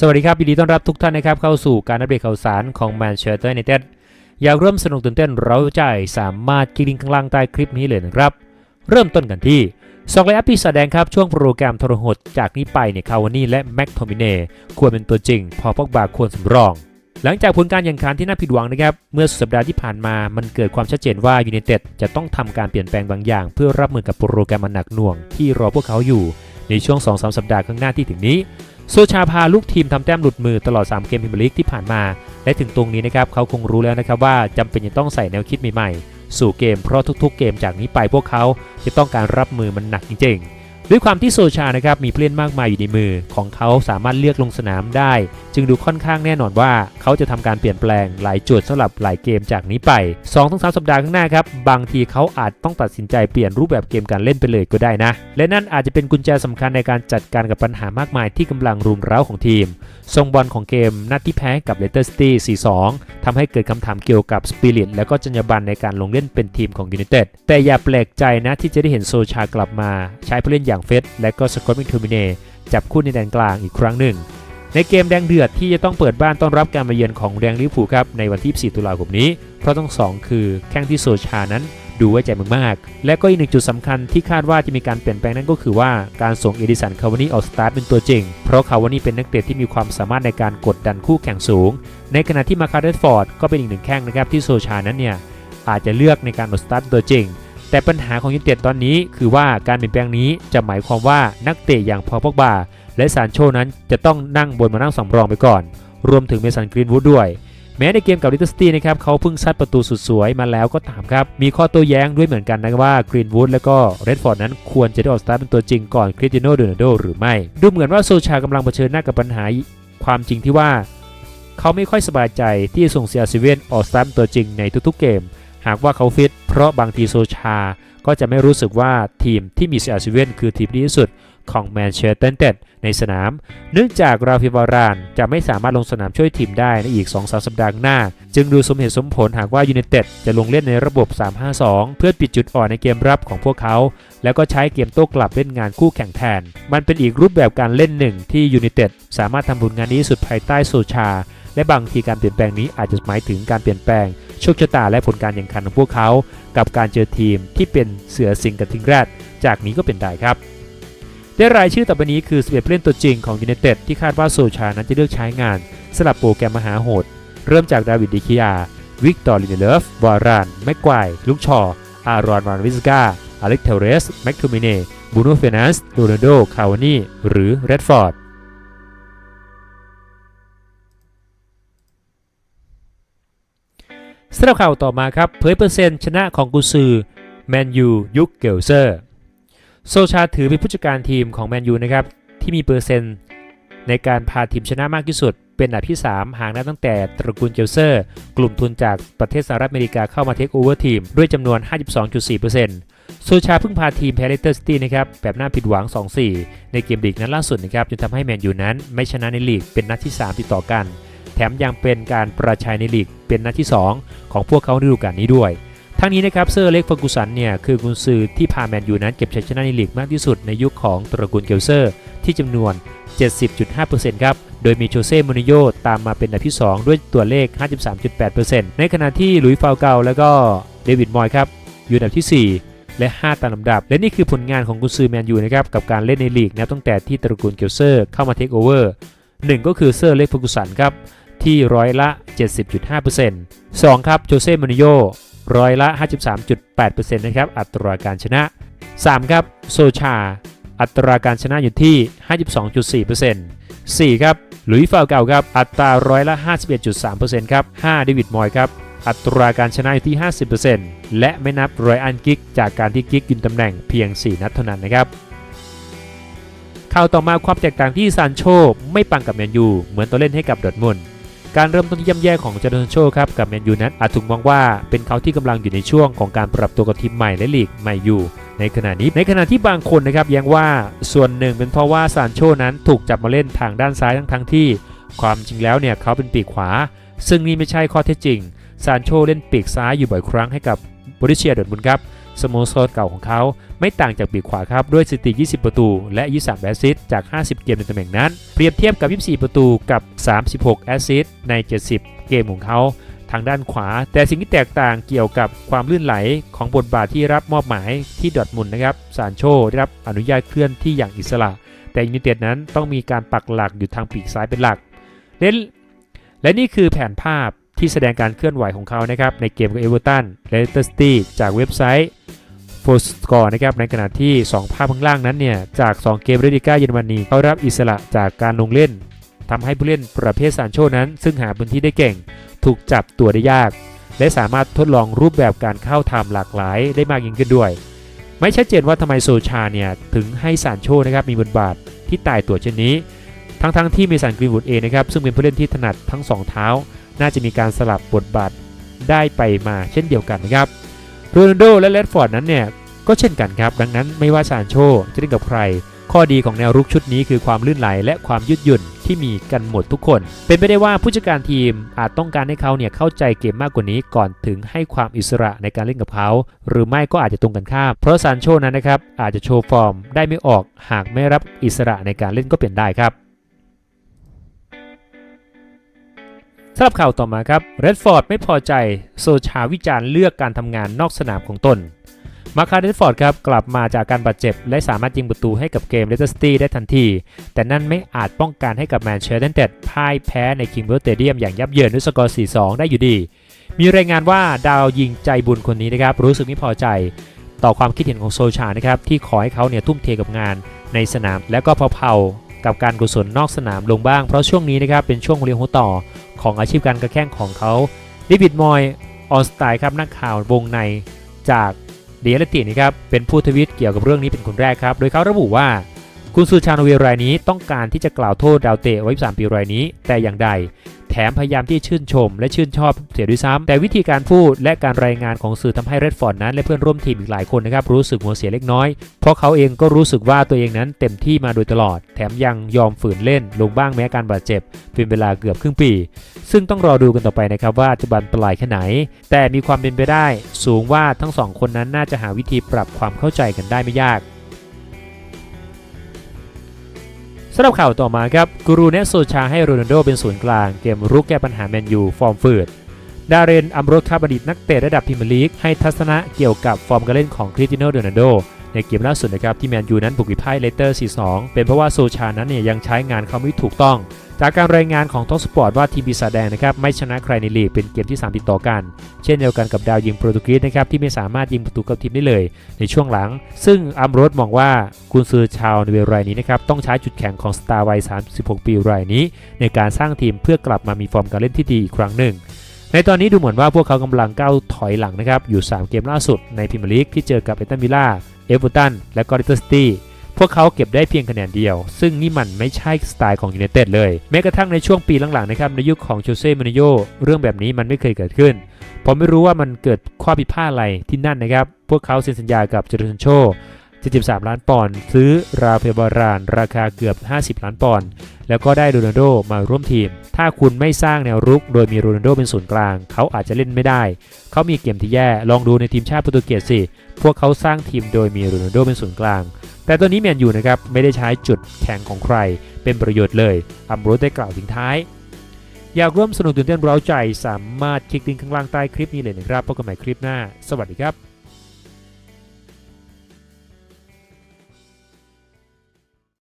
สวัสดีครับยินดีต้อนรับทุกท่านนะครับเข้าสู่การอัปเดตข่าวสารของแมนเชสเตอร์ยูไนเต็ดอยากร่วมสนุกตื่นเต้นเร้าใจสามารถคลิกลิงก์ข้างล่างใต้คลิปนี้เลยนะครับ เริ่มต้นกันที่สองไลอัพปีศาจแดงครับ ช่วงโปรแกรมทรหดจากนี้ไปเนี่ยคาวานี่และแม็กโทมิเน่ควรเป็นตัวจริง พอพอกบาควรสำรอง หลังจากผลการแข่งขันที่น่าผิดหวังนะครับเมื่อสัปดาห์ที่ผ่านมามันเกิดความชัดเจนว่ายูไนเต็ดจะต้องทำการเปลี่ยนแปลงบางอย่าง เพื่อรับมือกับโปรแกรมอันหนักหน่วงที่รอพวกเขาอยู่ในช่วง 2-3 สัปดาห์ข้างหน้าที่ถึงนี้ โซชาพาลูกทีมทำแต้มหลุดมือตลอด 3 เกมพรีเมียร์ลีกที่ผ่านมา และถึงตรงนี้นะครับเขาคงรู้แล้วนะครับว่าจำเป็นจะต้องใส่แนวคิดใหม่ๆ สู่เกมเพราะทุกๆ เกมจากนี้ไปพวกเขาจะต้องการรับมือมันหนักจริงๆ ด้วยความที่โซชานะครับมีผู้เล่นมากมายอยู่ในมือ ของเขาสามารถเลือกลงสนามได้ จึงดูค่อนข้างแน่นอนว่า เขาจะทำการเปลี่ยนแปลงหลายจุดสำหรับหลายเกมจากนี้ไป2-3สัปดาห์ข้างหน้าครับบางทีเขาอาจต้องตัดสินใจเปลี่ยนรูปแบบเกมการเล่นไปเลยก็ได้นะ และนั่นอาจจะเป็นกุญแจสำคัญในการจัดการกับปัญหามากมายที่กำลังรุมเร้าของทีมทรงบอลของเกมนัดที่แพ้กับเลสเตอร์ซิตี้4-2ทำให้เกิดคำถามเกี่ยวกับสปิริตและก็จรรยาบรรณในการลงเล่นเป็นทีมของยูไนเต็ดแต่อย่าแปลกใจนะที่จะได้เห็นโซชากลับมา ใช้ผู้เล่นอย่างเฟสและก็สกอตมินทูมิเน่จับคู่ในแดนกลางอีกครั้งหนึ่ง ในเกมแดงเดือดที่จะต้องเปิดบ้านต้อนรับการมาเยือนของแดงลิเวอร์พูลครับในวันที่ 4 ตุลาคมนี้ เพราะทั้งสองคือแข้งที่โซชานั้นดูไว้ใจมากๆ และก็อีกหนึ่งจุดสำคัญที่คาดว่าจะมีการเปลี่ยนแปลงนั่นก็คือว่าการส่งเอดิสันคาวานี่ออกสตาร์ทเป็นตัวจริง เพราะคาวานี่เป็นนักเตะที่มีความสามารถในการกดดันคู่แข่งสูง ในขณะที่มาคาร์เดฟอร์ดก็เป็นอีกหนึ่งแข้งนะครับที่โซชานั้นเนี่ยอาจจะเลือกในการออกสตาร์ทเป็นตัวจริง แต่ปัญหาของยูไนเต็ดตอนนี้คือว่าการเปลี่ยนแปลงนี้จะหมายความว่านักเตะอย่างพอพอกบาและซานโชนั้นจะต้องนั่งบนมานั่งสำรองไปก่อน รวมถึงเมสันกรีนวูดด้วย แม้ในเกมกับลิตเติ้ลสตีนะครับเขาเพิ่งซัดประตูสุดสวยมาแล้วก็ตามครับ มีข้อโต้แย้งด้วยเหมือนกันนะว่ากรีนวูดและก็เรดฟอร์ดนั้นควรจะได้ออกสตาร์ทเป็นตัวจริงก่อนคริสตียโนโดนัลโดหรือไม่ ดูเหมือนว่าโซชากำลังเผชิญหน้ากับปัญหาความจริงที่ว่า เขาไม่ค่อยสบายใจที่จะส่งเซียซิเวนออกสตาร์ทเป็นตัวจริงในทุกๆเกม หากว่าเขาฟิต เพราะบางทีโซชา ก็จะไม่รู้สึกว่าทีมที่มีเซียซิเวนคือทีมที่ดีที่สุดของแมนเชสเตอร์ยูไนเต็ดในสนาม เนื่องจากราฟิวารานจะไม่สามารถลงสนามช่วยทีมได้ในอีก 2-3 สัปดาห์หน้า จึงดูสมเหตุสมผลหากว่ายูไนเต็ดจะลงเล่นในระบบ 3-5-2 เพื่อปิดจุดอ่อนในเกมรับของพวกเขา แล้วก็ใช้เกมโต้กลับเล่นงานคู่แข่งแทน มันเป็นอีกรูปแบบการเล่นหนึ่งที่ยูไนเต็ดสามารถทำผลงานนี้สุดภายใต้โซชา และบางทีการเปลี่ยนแปลงนี้อาจจะหมายถึงการเปลี่ยนแปลง โชคชะตาและผลการแข่งขันของพวกเขา กับการเจอทีมที่เป็นเสือสิงกับทิงแรดจากนี้ก็เป็นได้ครับ ได้รายชื่อต่อไปนี้คือ11เล่นตัวจริงของยูไนเต็ดที่คาดว่าโซชานั้นจะเลือกใช้งานสลับโปรแกรมมหาโหด เริ่มจากดาวิดดิคิอาวิกตอร์ลินเดลฟวารานแม็กควลุกชอ อารอนวานวิสกาอเล็กเทเรสแม็กทูมิเน่บูโนเฟนัสโรนัลโดคาวานี่หรือเรดฟอร์ด สำหรับข่าวต่อมาครับเผยเปอร์เซ็นต์ชนะของกุซือแมนยูยุคเกลเซอร์โซชาถือเป็นผู้จัดการทีมของแมนยูนะครับที่มีเปอร์เซ็นต์ในการพาทีมชนะมากที่สุด เป็นอันดับที่ 3 ห่างนับตั้งแต่ตระกูลเกลเซอร์ กลุ่มทุนจากประเทศสหรัฐอเมริกาเข้ามาเทคโอเวอร์ทีม ด้วยจำนวน 52.4%โซชาเพิ่งพาทีมแพ้เลสเตอร์ซิตี้นะครับแบบน่าผิดหวัง 2-4 ในเกมลีกนั้นล่าสุดนะครับจนทำให้แมนยูนั้นไม่ชนะในลีกเป็นนัดที่ 3 ติดต่อกัน แถมยังเป็นการประชัยในลีกเป็นนัดที่ 2 ของพวกเขาในฤดูกาลนี้ด้วย ทั้งนี้นะครับเซอร์เล็กเฟอร์กูสันเนี่ยคือกุนซือที่พาแมนยูนั้นเก็บชัยชนะในลีกมากที่สุดในยุคของตระกูลเกลเซอร์ ที่จำนวน 70.5%ครับโดยมีโจเซ่มูริโญ่ตามมาเป็นอันดับที่ 2 ด้วยตัวเลข 53.8%ในขณะที่หลุยฟาวเกาและก็เดวิดมอยครับอยู่อันดับที่ 4และ 5 ตามลำดับ และนี่คือผลงานของกุนซือแมนยูนะครับ กับการเล่นในลีกนะตั้งแต่ที่ตระกูลเกลเซอร์เข้ามาเทคโอเวอร์หนึ่งก็คือเซอร์เล็กฟอร์กูสันครับ ที่ร้อยละ 70.5% 2 ครับโจเซ่มูริโญ่ร้อยละ 53.8%นะครับอัตราการชนะ 3 ครับโซชา อัตราการชนะอยู่ที่ 52.4% 4 ครับหลุยส์ฟาวเกาครับอัตราร้อยละ 51.3%ครับ5เดวิดมอยครับอัตราการชนะอยู่ที่ 50%และไม่นับรอยอันกิกจากการที่กิกยืนตำแหน่งเพียง 4 นัดเท่านั้นนะครับข่าวต่อมาความแตกต่างที่ซานโชไม่ปังกับแมนยูเหมือนตัวเล่นให้กับดอร์ทมุน การเริ่มต้นที่ย่ำแย่ของจาร์ดนโชครับกับแมนยูนั้นอาจถูกมองว่าเป็นเขาที่กำลังอยู่ในช่วงของการปรับตัวกับทีมใหม่และลีกใหม่อยู่ในขณะนี้ในขณะที่บางคนนะครับย้งว่าส่วนหนึ่งเป็นเพราะว่าซานโชนั้นถูกจับมาเล่นทางด้านซ้ายทั้งทั้งที่ ความจริงแล้วเนี่ยเขาเป็นปีกขวา ซึ่งนี่ไม่ใช่ข้อเท็จจริงซานโชเล่นปีกซ้ายอยู่บ่อยครั้งให้กับบริเชียดอร์ทมุนครับ สโมสรเก่าของเขาไม่ต่างจากปีกขวาครับ ด้วยสถิติ 20 ประตู และ 23 แอสซิสต์จาก 50 เกมในตำแหน่งนั้น เปรียบเทียบกับ 24 ประตูกับ 36 แอสซิสต์ใน 70 เกมของเขาทางด้านขวา แต่สิ่งที่แตกต่างเกี่ยวกับความลื่นไหลของบทบาทที่รับมอบหมายที่ดอทมุนด์นะครับซานโชได้รับอนุญาตเคลื่อนที่อย่างอิสระ แต่ยูไนเต็ดนั้นต้องมีการปักหลักอยู่ทางปีกซ้ายเป็นหลักและและนี่คือแผนภาพ ที่แสดงการเคลื่อนไหวของเขานะครับในเกมกับเอเวอร์ตันเลสเตอร์ซิตี้จากเว็บไซต์โฟสกอร์นะครับในขณะที่ 2 ภาพข้างล่างนั้นเนี่ยจาก 2 เกมเรดิก้าเยอรมนีเขารับอิสระจากการลงเล่นทำให้ผู้เล่นประเภทซานโชนั้น ซึ่งหาพื้นที่ได้เก่ง ถูกจับตัวได้ยาก และสามารถทดลองรูปแบบการเข้าทำหลากหลายได้มากยิ่งขึ้นด้วย ไม่ชัดเจนว่าทำไมโซชาเนี่ยถึงให้ซานโชนะครับมีบทบาทที่ตายตัวเช่นนี้ ทั้งๆทที่เมสันกรีนวูดเองนะครับซึ่งเป็นผู้เล่นที่ถนัดทั้งสองเท้า น่าจะมีการสลับบทบาทได้ไปมาเช่นเดียวกันนะครับโรนัลโดและเลดฟอร์ดนั้นเนี่ยก็เช่นกันครับ ดังนั้นไม่ว่าซานโชจะเล่นกับใคร ข้อดีของแนวรุกชุดนี้คือความลื่นไหลและความยืดหยุ่นที่มีกันหมดทุกคน เป็นไปได้ว่าผู้จัดการทีมอาจต้องการให้เขาเนี่ยเข้าใจเกมมากกว่านี้ก่อนถึงให้ความอิสระในการเล่นกับเขา หรือไม่ก็อาจจะตรงกันข้าม เพราะซานโชนั้นนะครับอาจจะโชว์ฟอร์มได้ไม่ออกหากไม่รับอิสระในการเล่นก็เป็นได้ครับ สำหรับข่าวต่อมาครับเรดฟอร์ดไม่พอใจโซชาวิจารณ์เลือกการทำงานนอกสนามของตนมาคาเรดฟอร์ดครับกลับมาจากการบาดเจ็บ และสามารถยิงประตูให้กับเกมเลสเตอร์ซิตี้ได้ทันที แต่นั่นไม่อาจป้องกันให้กับแมนเชสเตอร์ยูไนเต็ดพ่ายแพ้ในคิงเบิร์สเตเดียมอย่างยับเยินด้วยสกอร์ 4-2 ได้อยู่ดี มีรายงานว่าดาวยิงใจบุญคนนี้นะครับรู้สึกไม่พอใจ ต่อความคิดเห็นของโซชานะครับที่ขอให้เขาเนี่ยทุ่มเทกับงานในสนาม และก็เผาๆกับการกุศลนอกสนามลงบ้างเพราะช่วงนี้นะครับเป็นช่วงเรียงหัวต่อ ของอาชีพการกระแข่งของเขาดิบิดมอยออนสไตล์ครับนักข่าววงในจากเดียร์ตินี่ครับเป็นผู้ทวิตเกี่ยวกับเรื่องนี้เป็นคนแรกครับ โดยเขาระบุว่า คุณซูชาโนเวลรายนี้ต้องการที่จะกล่าวโทษดาวเตะไว้3ปีรายนี้ แต่อย่างใด แถมพยายามที่ชื่นชม และชื่นชอบเสียด้วยซ้ำแต่วิธีการพูดและการรายงานของสื่อทำให้เรดฟอร์ดนั้น และเพื่อนร่วมทีมอีกหลายคนนะครับรู้สึกหัวเสียเล็กน้อย เพราะเขาเองก็รู้สึกว่าตัวเองนั้นเต็มที่มาโดยตลอด แถมยังยอมฝืนเล่นลงบ้างแม้การบาดเจ็บเป็นเวลาเกือบครึ่งปี ซึ่งต้องรอดูกันต่อไปนะครับว่าจะบันปลายแค่ไหน แต่มีความเป็นไปได้ สูงว่าทั้งสองคนนั้นน่าจะหาวิธีปรับความเข้าใจกันได้ไม่ยาก สำหรับข่าวต่อมาครับกูรูเนสโซชาให้โรนัลโดเป็นศูนย์กลางเกมรุกแก้ปัญหาแมนยูฟอร์มฝืดดาเรนอัมโรสคาบดิตนักเตะระดับพรีเมียร์ลีกให้ทัศนะเกี่ยวกับฟอร์มการเล่นของคริสติโนโรนัลโด ในเกมล่าสุดนะครับที่แมนยูนั้นบุกไปพ่ายเลสเตอร์ 4-2 เป็นเพราะว่าโซชานั้นเนี่ยยังใช้งานเขาไม่ถูกต้อง จากการรายงานของท็อปสปอร์ตว่าทีมปีศาจแดงนะครับไม่ชนะใครในลีกเป็นเกมที่ 3 ติดต่อกัน เช่นเดียวกันกับดาวยิงโปรตุเกสนะครับที่ไม่สามารถยิงประตูกับทีมได้เลย ในช่วงหลัง ซึ่งอัมโรสมองว่ากุนซือชาวในเวลรายนี้นะครับต้องใช้จุดแข็งของสตาร์วัย 36 ปีรายนี้ ในการสร้างทีมเพื่อกลับมามีฟอร์มการเล่นที่ดีอีกครั้งหนึ่งในตอนนี้ดูเหมือนว่าพวกเขากำลังก้าวถอยหลังนะครับอยู่ 3 เกมล่าสุดในพรีเมียร์ลีกที่เจอกับเอตันวิลล่า อเวอร์ตันและก็เลสเตอร์ซิตี้พวกเขาเก็บได้เพียงคะแนนเดียว ซึ่งนี่มันไม่ใช่สไตล์ของยูไนเต็ดเลย แม้กระทั่งในช่วงปีหลังๆนะครับในยุคของโชเซ่มูรินโยเรื่องแบบนี้มันไม่เคยเกิดขึ้น ผมไม่รู้ว่ามันเกิดข้อผิดพลาดอะไรที่นั่นนะครับ พวกเขาเซ็นสัญญากับเจอร์นโช73 ล้านปอนด์ซื้อราเฟลบาราน ราคาเกือบ 50 ล้านปอนด์ แล้วก็ได้โรนัลโดมาร่วมทีม ถ้าคุณไม่สร้างแนวรุก โดยมีโรนัลโดเป็นศูนย์กลาง เขาอาจจะเล่นไม่ได้ เขามีเกมที่แย่ ลองดูในทีมชาติโปรตุเกสสิ พวกเขาสร้างทีมโดยมีโรนัลโดเป็นศูนย์กลาง แต่ตอนนี้แมนยูนะครับไม่ได้ใช้จุดแข็งของใคร เป็นประโยชน์เลย อัมโรสได้กล่าวทิ้งท้าย อยากร่วมสนุกตื่นเต้นเร้าใจ สามารถคลิกลิงก์ข้างล่างใต้คลิปนี้เลยนะครับ พบกันใหม่คลิปหน้า สวัสดีครับ